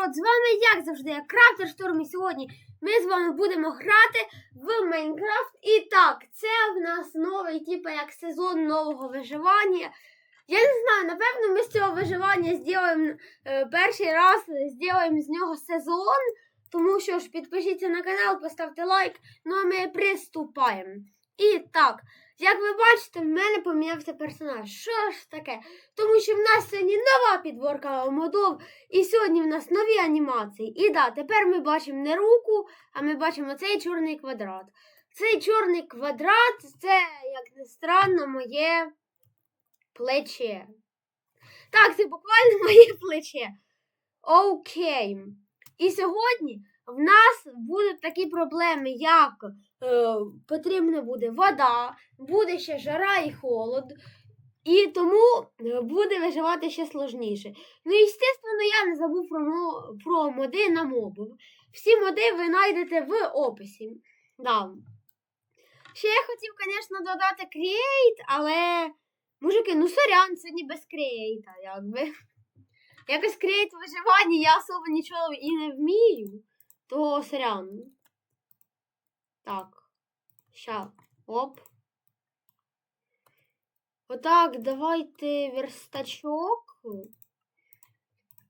народ! З вами, як завжди, я Крафтер Шторм, і сьогодні ми з вами будемо грати в Майнкрафт. І так, це в нас новий, типу, як сезон нового виживання. Я не знаю, напевно, ми з цього виживання зробимо е, перший раз, зробимо з нього сезон. Тому що ж підпишіться на канал, поставте лайк. Ну а ми приступаємо. І так, як ви бачите, в мене помінявся персонаж. Що ж таке? Тому що в нас сьогодні нова підборка модов, і сьогодні в нас нові анімації. І да, тепер ми бачимо не руку, а ми бачимо цей чорний квадрат. Цей чорний квадрат це, як не странно, моє плече. Так, це буквально моє плече. Окей. І сьогодні в нас будуть такі проблеми, як е, потрібна буде вода, буде ще жара і холод. І тому е, буде виживати ще сложніше. Ну, і, звісно, я не забув про, про моди на мобів. Всі моди ви знайдете в описі. Да. Ще я хотів, звісно, додати Create, але. Мужики, ну сорян, сьогодні без Create, якби. Якось Create виживання я особо нічого і не вмію, то сорян. Так. Ща. Оп. Отак, давайте верстачок.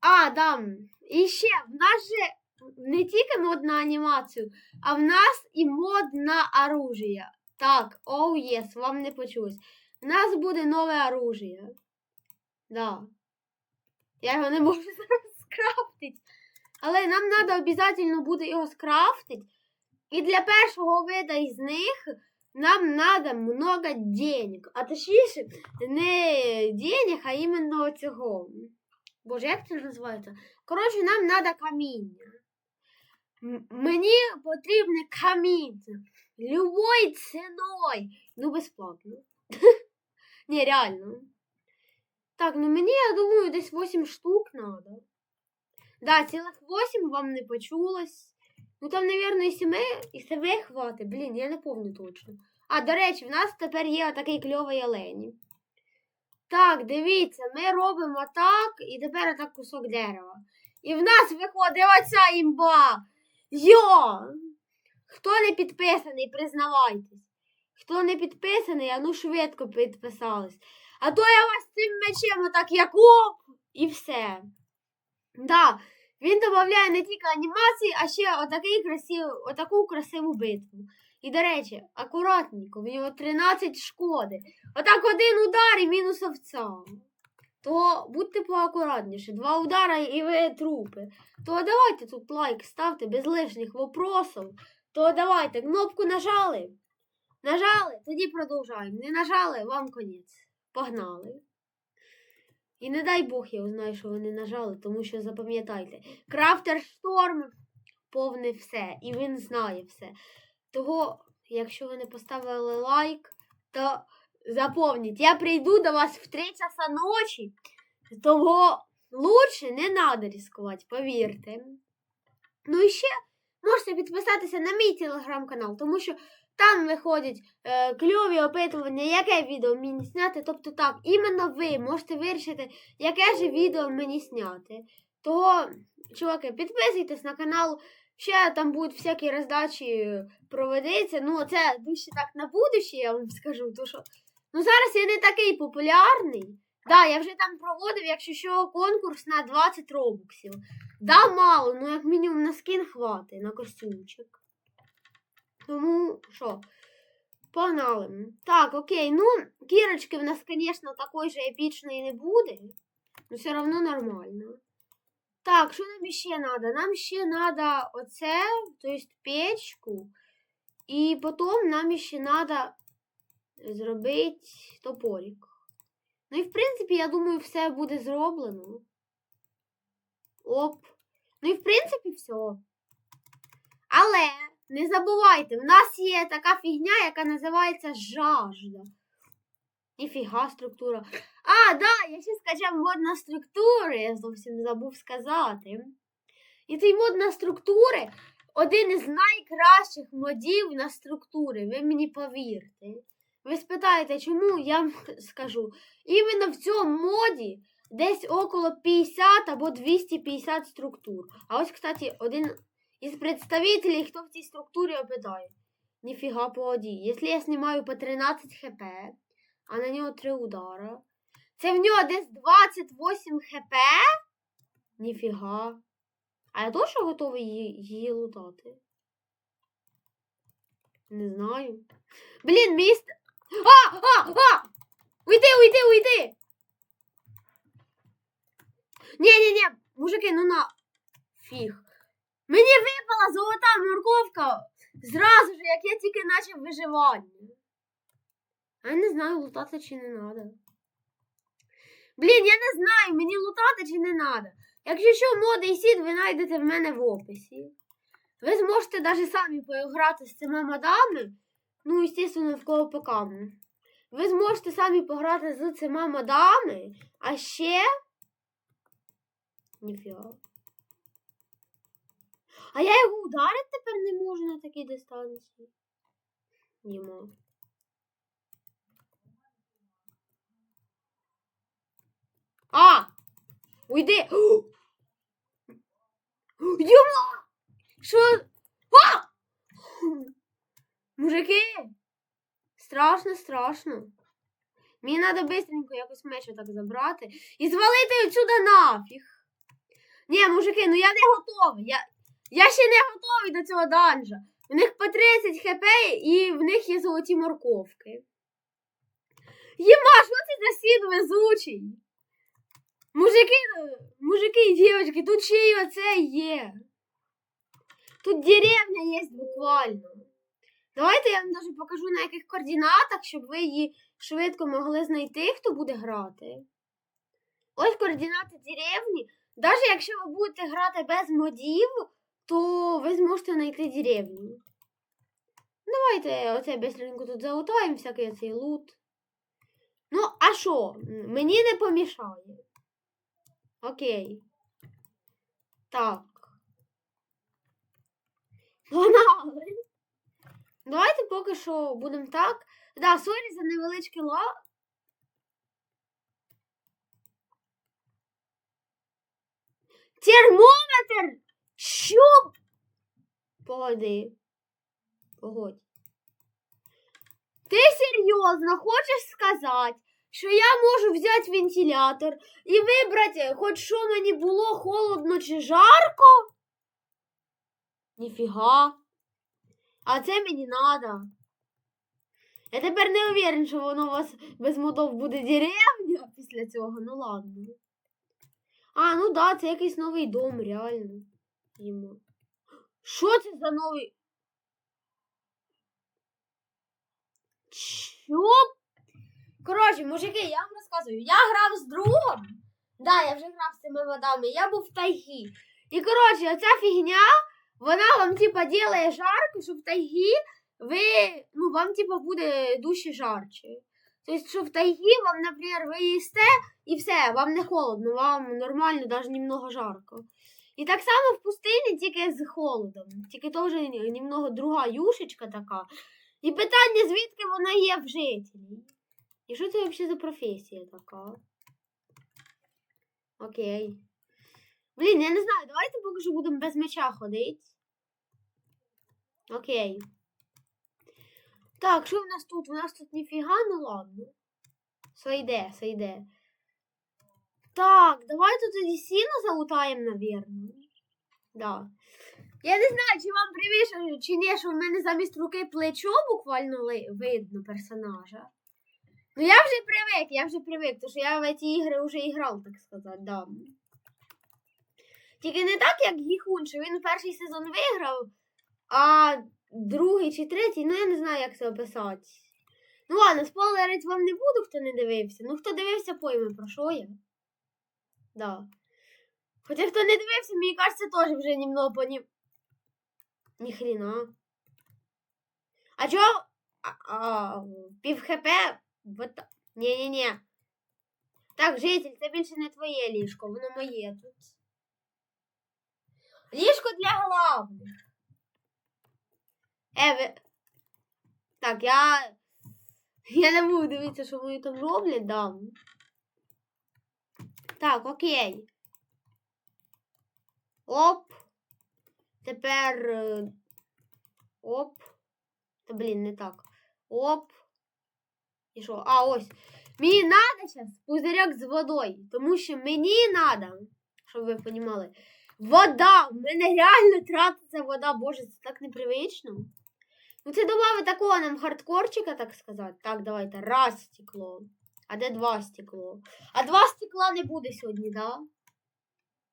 А, дам. І ще, в нас же не тільки мод на анімацію, а в нас і мод на оружие. Так, оу oh єс, вам не почулось. В нас буде нове оружие. Да. Я його не можу зараз скрафтити. Але нам треба обов'язково буде його скрафтити. І для першого вида із них нам надо много денег. А точніше, не денег, а іменно цього. Боже, як це називається? Коротше, нам треба каміння. Мені потрібне каміння. Любой ціною. Ну, безплатно. Ні, реально. Так, ну мені, я думаю, десь 8 штук надо. Да, цілих 8 вам не почулось. Ну там, наверное, і 7, і 7 хватить. Блін, я не пам'ятаю точно. А, до речі, в нас тепер є такий кльовий олені. Так, дивіться, ми робимо так, і тепер так кусок дерева. І в нас виходить оця імба. Йо! Хто не підписаний, признавайтесь. Хто не підписаний, а ну швидко підписались. А то я вас цим мечем отак як оп, і все. Да, він додає не тільки анімації, а ще отакий красив, отаку красиву битву. І, до речі, акуратненько, в нього 13 шкоди. Отак один удар і мінус овця. То будьте поакуратніше. Два удара і ви трупи. То давайте тут лайк ставте без лишніх вопросів. То давайте кнопку нажали. Нажали, тоді продовжаємо. Не нажали, вам конець. Погнали. І не дай Бог, я узнаю, що ви не нажали, тому що запам'ятайте, Крафтер Шторм повне все, і він знає все. Того, якщо ви не поставили лайк, то запомніть, я прийду до вас в 3 часа ночі, того лучше не треба ризикувати, повірте. Ну і ще можете підписатися на мій телеграм-канал, тому що там виходять е, кльові опитування, яке відео мені зняти. Тобто так, іменно ви можете вирішити, яке ж відео мені зняти. Того, чуваки, підписуйтесь на канал. Ще там будуть всякі роздачі проведеться. Ну, це більше так на будуще, я вам скажу. То що... Ну, зараз я не такий популярний. Да, я вже там проводив, якщо що, конкурс на 20 робоксів. Да, мало, ну як мінімум на скін хватить, на костюмчик. Тому що, погнали. Так, окей, ну, кірочки в нас, звісно, такої же епічної не буде. Но все одно нормально. Так, що нам ще треба? Нам ще треба оце, тобто печку. І потім нам ще треба зробити топорик. Ну і в принципі, я думаю, все буде зроблено. Оп. Ну і в принципі, все. Але не забувайте, в нас є така фігня, яка називається жажда. Ніфіга структура. А, да, я ще скачав мод на структури, я зовсім забув сказати. І цей мод на структури один із найкращих модів на структури, ви мені повірте. Ви спитаєте, чому я вам скажу. Іменно в цьому моді десь около 50 або 250 структур. А ось, кстати, один із представителей, хто в цій структурі опитає. Ніфіга погоді. Якщо я знімаю по 13 хп, а на нього 3 удара, це в нього десь 28 хп. Ніфіга. А я точно готовий її, її лутати? Не знаю. Блін, містер. А! А! А! Уйди, уйди, уйди! Ні-ні-ні, мужики, ну на фіг. Мені випала золота морковка зразу ж, як я тільки почав виживання. А я не знаю, лутати чи не треба. Блін, я не знаю, мені лутати чи не треба. Якщо що, моди і сід ви знайдете в мене в описі. Ви зможете навіть самі поіграти з цими модами. Ну, звісно, в кого. Ви зможете самі пограти з цими модами, а ще. Ніфіга. А я його ударити тепер не можу на такій дистанції. Німо. А! Уйди! Йома! Що? А! Мужики! Страшно, страшно. Мені треба бистренько якось меча так забрати і звалити отсюда нафіг. Ні, мужики, ну я не готовий. Я, я ще не готовий до цього данжа. У них по 30 хп і в них є золоті морковки. Єма, що це за сід везучий? Мужики, ну, мужики і дівчатки, тут ще й оце є. Тут деревня є буквально. Давайте я вам даже покажу на яких координатах, щоб ви її швидко могли знайти, хто буде грати. Ось координати деревні. Навіть якщо ви будете грати без модів, то ви зможете знайти деревню. Давайте оце быстренько тут залутаємо всякий цей лут. Ну, а що? Мені не помішає. Окей. Так. Погнали. Давайте поки що будемо так. Да, сорі за невеличкий ла. Термометр! Що? Погоди. Погодь. Ти серйозно хочеш сказати, що я можу взяти вентилятор і вибрати, хоч що мені було холодно чи жарко? Ніфіга. А це мені надо. Я тепер не уверен, що воно у вас без модов буде деревня після цього. Ну ладно. А, ну да, це якийсь новий дом, реально. Йому. Що це за новий? Що? Коротше, мужики, я вам розказую. Я грав з другом. Да, я вже грав з цими водами. Я був в тайгі. І коротше, оця фігня, вона вам, типа, ділає жарко, що в тайгі ви, ну, вам, типа, буде дужче жарче. Тобто, що в тайгі вам, наприклад, ви їсте і все, вам не холодно, вам нормально, навіть немного жарко. І так само в пустині, тільки з холодом. Тільки теж немного друга юшечка така. І питання, звідки вона є в жителі. І що це взагалі за професія така? Окей. Блін, я не знаю, давайте поки що будемо без меча ходити. Окей. Так, що в нас тут? У нас тут ніфіга, ну ладно. Сойде, сойде. Так, давайте тоді сіно залутаємо, навірно. Да. Я не знаю, чи вам привіше, чи ні, що в мене замість руки плечо буквально видно персонажа. Ну я вже привик, я вже привик, тому що я в ці ігри вже грав, так сказати, да. Тільки не так, як Гіхун, що він перший сезон виграв, а другий чи третій, ну я не знаю, як це описати. Ну ладно, спойлерить вам не буду, хто не дивився. Ну хто дивився, пойме, про що я. Да. Хоча хто не дивився, мені кажеться, теж вже немного поні... Ні хрена. А чо? А, пів хп? Вот... Ні-ні-ні. Так, житель, це більше не твоє ліжко, воно моє тут. Ліжко для главних. Е, ви... Так, я. Я не буду дивитися, що вони там роблять, да. Так, окей. Оп. Тепер. е, Оп. Та блін, не так. Оп. І що? А, ось. Мені надо зараз пузиряк з водою. Тому що мені надо, щоб ви розуміли, вода. В мене реально тратиться вода. Боже, це так непривично. Ну, це додали такого нам хардкорчика, так сказати. Так, давайте. Раз стекло. А де два стекло? А два стекла не буде сьогодні, да?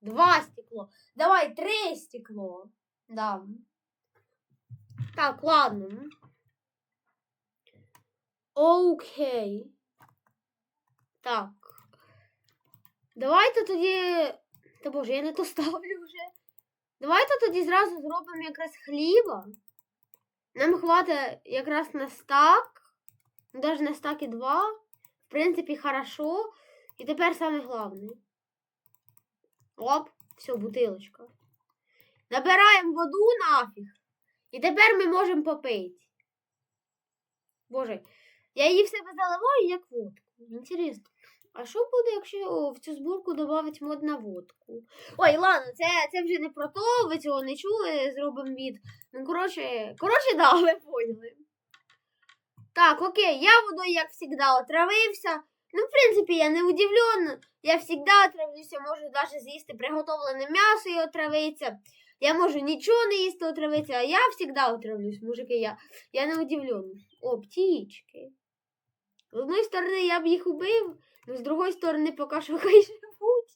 Два стекло. Давай, три стекло. Да. Так, ладно. Окей. Так. Давайте тоді. Та боже, я не то ставлю вже. Давайте тоді зразу зробимо якраз хліба. Нам хватить якраз на стак. Даже на стаки два. В принципі, хорошо. І тепер саме головне. Оп, все, бутилочка. Набираємо воду нафіг. І тепер ми можемо попити. Боже, я її в себе заливаю як водку. Інтересно. А що буде, якщо в цю зборку додати мод на водку? Ой, ладно, це, це вже не про то, ви цього не чули, зробимо від. Ну, коротше, коротше, да, ви поняли. Так, окей, я водою, як завжди, отравився. Ну, в принципі, я не удивлена. Я завжди отравлюся, можу навіть з'їсти приготовлене м'ясо і отравитися. Я можу нічого не їсти, отравитися, а я завжди отравлюсь, мужики, я, я не удивлена. О, птічки. З одної сторони, я б їх убив, але з другої сторони, поки що хай живуть.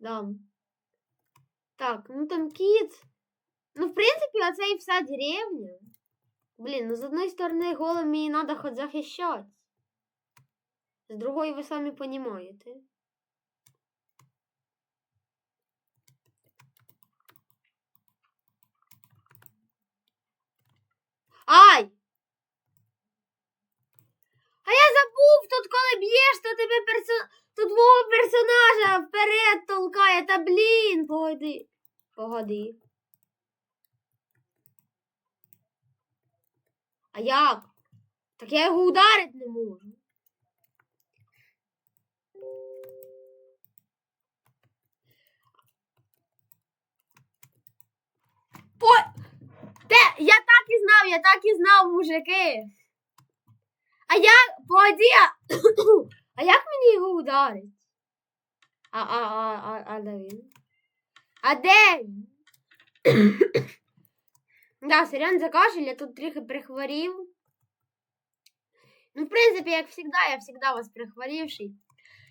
Да. Так, ну там кіт. Ну, в принципі, оце і вся деревня. Блін, ну з одної сторони, голим мені треба хоч захищати. З другої, ви самі розумієте. Ай! А я забув, тут коли б'єш, то тебе персо... то твого персонажа вперед толкає. Та блін, погоди. Погоди. А як? Так я його ударити не можу. Ой! Те, я так і знав, я так і знав, мужики. А як, погоди, а, а як мені його ударить? А, а, а, а, а де він? А де він? Да, сорян за кашель, я тут трохи прихворів. Ну, в принципі, як завжди, я завжди вас прихворівший.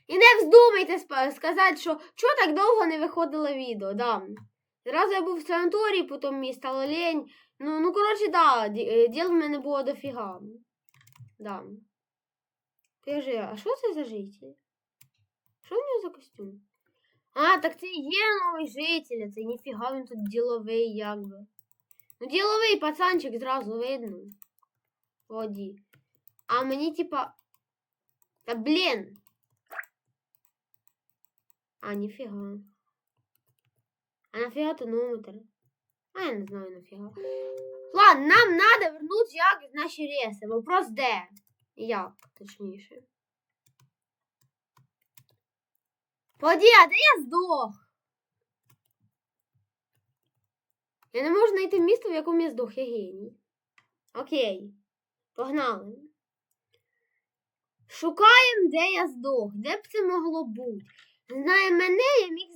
І не вздумайте сказати, що чого так довго не виходило відео, да. Зразу я був в санаторії, потім мені стало лень. Ну, ну коротше, да, е, діл в мене було дофіга. Да. Скажи, а що це за житель? Що в нього за костюм? А, так це є новий житель, це ніфіга він тут діловий, якби. Ну, діловий пацанчик зразу видно. Воді. А мені типа. Та блін. А, ніфіга. А нафіга тонометр? А я не знаю нафіга. Ладно, нам надо вернуть як наші реси. Вопрос де? Як, точніше. Поді, а де я здох? Я не можу знайти місто, в якому я здох, я геній. Окей. Погнали. Шукаємо, де я здох. Де б це могло бути? Знає мене, я міг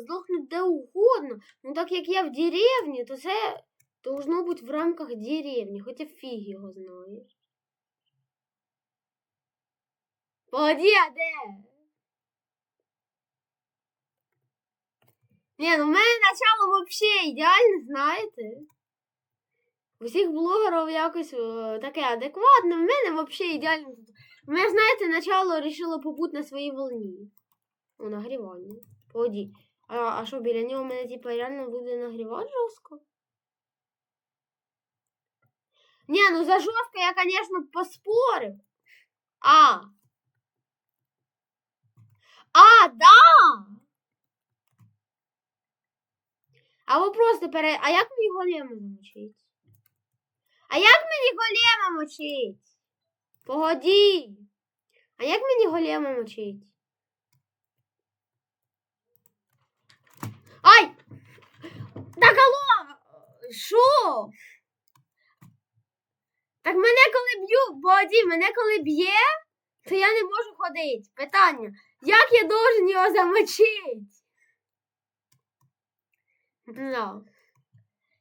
здохнути де угодно. Ну так як я в деревні, то це должно бути в рамках деревні, хоча фіг його знає. Погоди, а де? Ні, ну в мене начало взагалі ідеальне, знаєте. У всіх блогерів якось е, таке адекватне, в мене взагалі ідеально. У мене, знаєте, начало вирішило побути на своїй волні. У нагріванні. Погоді. А, а що, біля нього мене типа реально буде нагрівати жорстко? Ні, ну за жорстко я, звісно, поспорив. А. А, да! Або просто пере... А як мені голема замочить? А як мені голема мочить? Погоді. А як мені голема мочить? Ай! Та голова! Що? Так мене коли б'ю, Боді, мене коли б'є, то я не можу ходити. Питання, як я должен його замочити? Да.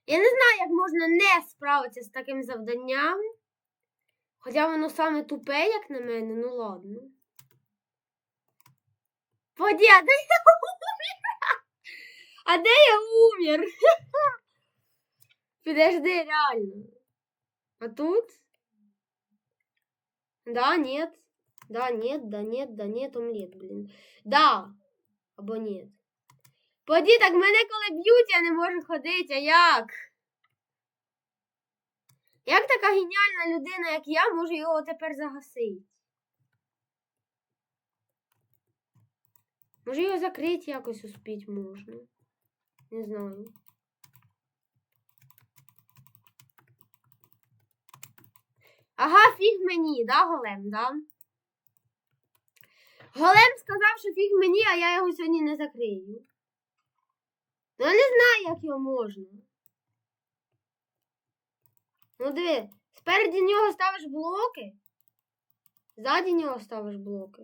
Я не знаю, як можна не справитися з таким завданням. Хоча воно саме тупе, як на мене, ну ладно. Воді, а де я умер? А де я умер? Подожди, реально. А тут? Да, нет. Да, нет, да, нет, да, нет, омлет, блін. Да. Або нет. Поді, так мене коли б'ють, я не можу ходити, а як? Як така геніальна людина, як я, може його тепер загасити? Може його закрити якось успіть можна. Не знаю. Ага, фіг мені, да, голем, да? Голем сказав, що фіг мені, а я його сьогодні не закрию. Ну, я не знаю, як його можна. Ну, диви, спереді нього ставиш блоки, ззаді нього ставиш блоки.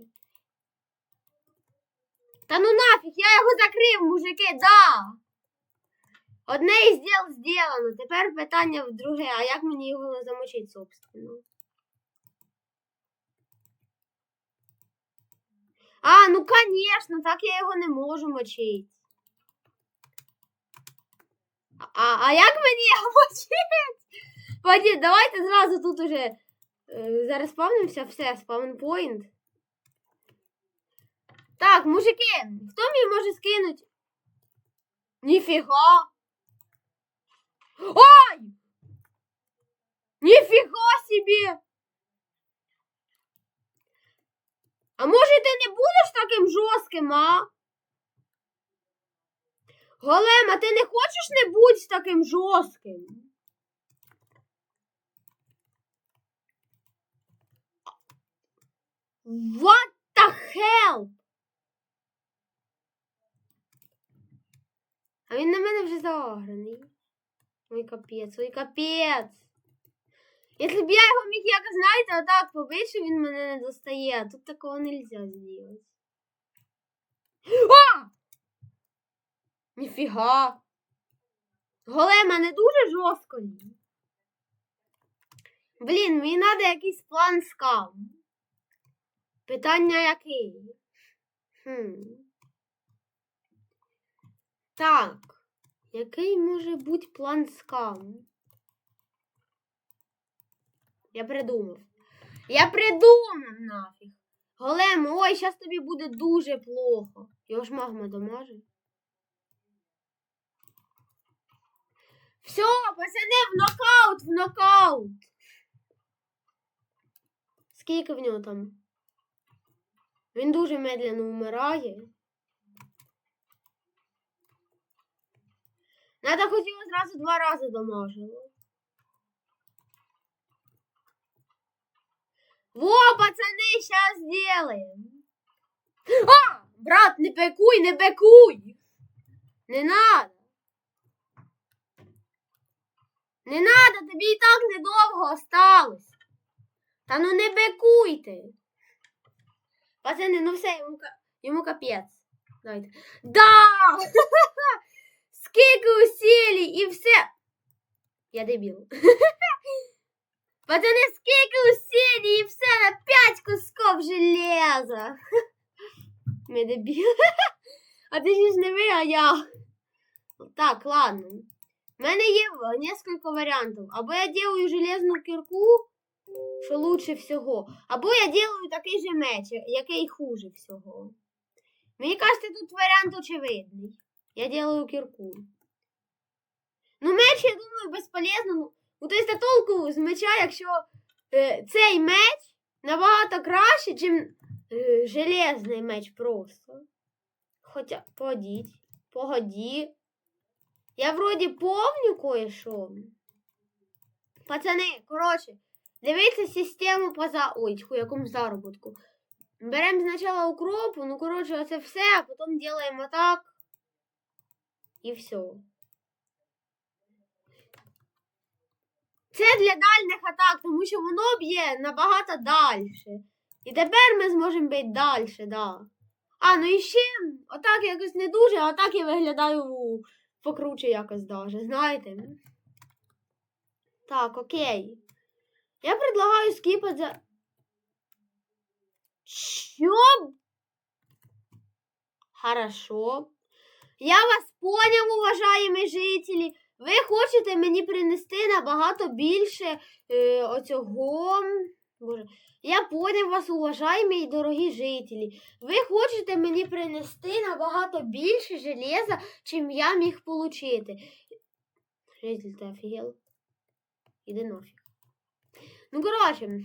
Та ну нафіг, я його закрив, мужики, да! Одне із діл зроблено. Тепер питання в друге, а як мені його замочити, собственно? А, ну конечно, так я його не можу мочити. А, а як мені його мочити? Поді, давайте зразу тут уже е, зараз спавнимося, все, спавнпоінт. Так, мужики, хто мені може скинути? Ніфіга. Ой! Ніфіга собі! А може ти не будеш таким жорстким, а? Голем, а ти не хочеш не будь таким жорстким? What the hell? А він на мене вже заграний. Ой, капець, ой, капець. Якщо б я його міг, як знаєте, отак що він мене не достає, тут такого нельзя зробити. А! Ніфіга. Голема не дуже жорстко. Блін, мені треба якийсь план скам. Питання який? Хм. Так. Який може бути план скам? Я придумав. Я придумав нафіг. Голем, ой, зараз тобі буде дуже плохо. Його ж магма домаже. Все, пацани, в нокаут, в нокаут. Скільки в нього там? Він дуже медленно вмирає. Надо хоч його зразу два рази домажило. Во, пацаны, сейчас сделаем. А! Брат, не пекуй, не пекуй. Не надо. Не надо, тобі і так недовго осталось. Та ну не бекуйте. Пацани, ну все, йому, йому капець. Давайте. Да! Скільки усилий і все. Я дебіл. Пацани, скільки усилий і все на п'ять кусков железа. Ми дебіл. А ти ж не ви, а я. Так, ладно. У мене є несколько варіантів. Або я делаю железну кірку, що лучше всього. Або я делаю такий же меч, який хуже всього. Мені кажеться, тут варіант очевидний. Я делаю кірку. Ну, меч, я думаю, безполезно. Ну, ну то есть, толку з меча, якщо е, цей меч набагато краще, ніж е, железний меч просто. Хоча, погодіть, погоді. Я вроді помню кое-що. Пацани, коротше, дивіться систему по за... Ой, тьху, якому заробітку. Беремо спочатку укропу, ну коротше, оце все, а потім робимо так. І все. Це для дальних атак, тому що воно б'є набагато далі. І тепер ми зможемо бити далі, да. А, ну і ще отак якось не дуже, а так я виглядаю покруче якось даже, знаєте. Так, окей. Я предлагаю скіпати за. Що? Хорошо. Я вас поняв, уважаємі жителі. Ви хочете мені принести набагато більше е, оцього. Боже. Я поняв вас, уважаємі і дорогі жителі. Ви хочете мені принести набагато більше железа, чим я міг получити. Житель, ти офігел? Іди нафіг. Ну, коротше,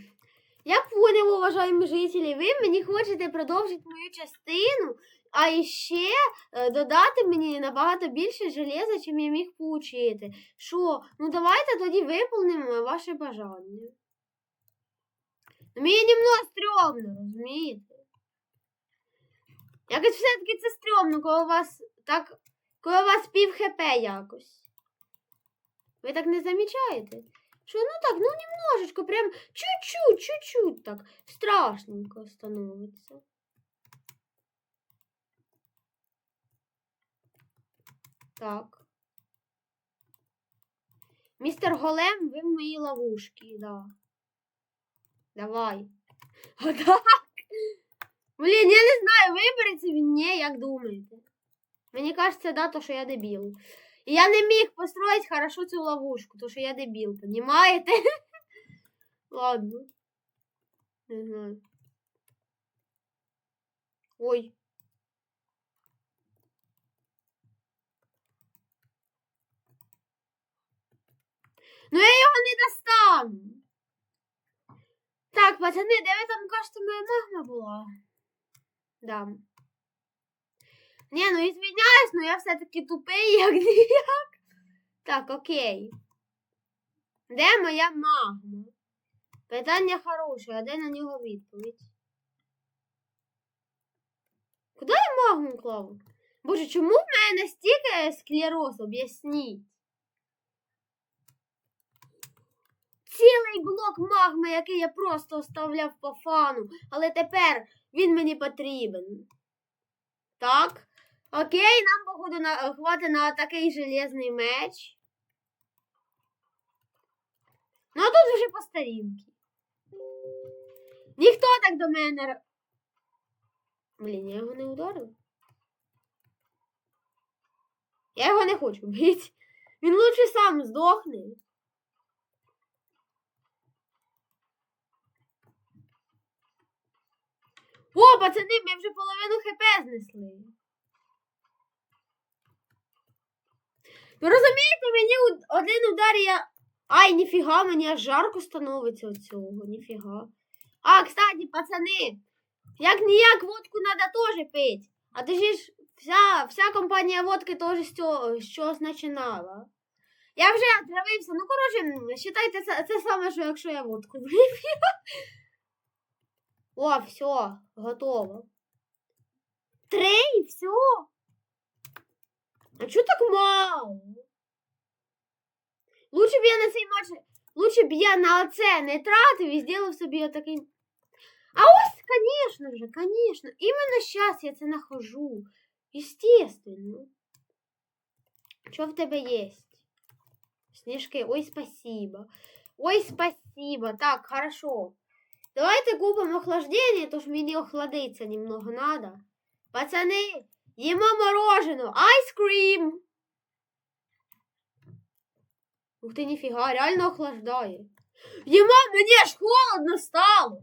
я поняв, уважаємі жителі, ви мені хочете продовжити мою частину, а іще е, додати мені набагато більше железа, чим я міг получити. Що? Ну давайте тоді виповнимо ваше бажання. Ну, Мені немного стрьомно, розумієте? Якось все-таки це стрьомно, коли у вас так. Коли у вас пів хп якось. Ви так не замічаєте? Що ну так, ну немножечко, прям чуть-чуть, чуть-чуть так страшненько становиться. Так. Містер Голем, ви в моїй ловушці, да. Давай. Отак. Блін, я не знаю, вибереться він, ні, як думаєте. Мені кажеться, да, то, що я дебіл. І я не міг построить хорошо цю ловушку, то що я дебіл, понімаєте? Ладно. Не знаю. Ой. Ну я його не достану. Так, пацани, де ви там кажете, моя магма була? Да. Ні, ну извиняюсь, ну я все-таки тупий, як ніяк. Так, окей. Де моя магма? Питання хороше, а де на нього відповідь? Куди я магму клав? Боже, чому в мене стільки склероз? Об'ясніть. Цілий блок магми, який я просто оставляв по фану, але тепер він мені потрібен. Так. Окей, нам, походу, на, хватить на такий железний меч. Ну, а тут вже по старінки. Ніхто так до мене. Блін, я його не ударив. Я його не хочу бити. Він лучше сам здохне. О, пацани, ми вже половину хп знесли. Ви розумієте, мені один удар я. Ай, ніфіга, мені аж жарко становиться від ніфіга. А, кстати, пацани, як ніяк водку треба теж пити. А ти ж вся, вся компанія водки теж з цього чогось починала. Я вже отравився. Ну, коротше, вважайте, це, це саме, що якщо я водку вип'ю. О, все, готово. Три і все. А чого так мало? Лучше б я на цей матч. Лучше б я на оце не тратив і зробив собі отакий. А ось, конечно же, конечно. Именно сейчас я це нахожу. Естественно. Що в тебе есть? Снежки, ой, спасибо. Ой, спасибо. Так, хорошо. Давайте купимо охлаждение, то ж мені охладиться немного надо. Пацани, їмо мороженое. Айскрім. Ух ти, ніфіга, реально охлаждає. Їмо, мені аж холодно стало.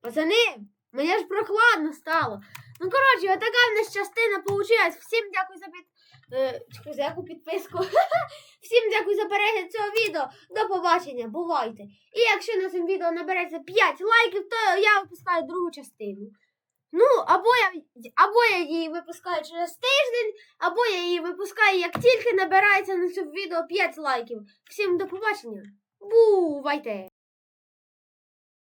Пацани, мені аж прохладно стало. Ну, коротше, отака в нас частина получилась. Всім дякую за під... е, яку підписку. Всім дякую за перегляд цього відео. До побачення, бувайте. І якщо на цьому відео набереться 5 лайків, то я випускаю другу частину. Ну, або я, або я її випускаю через тиждень, або я її випускаю, як тільки набирається на цьому відео 5 лайків. Всім до побачення. Бувайте!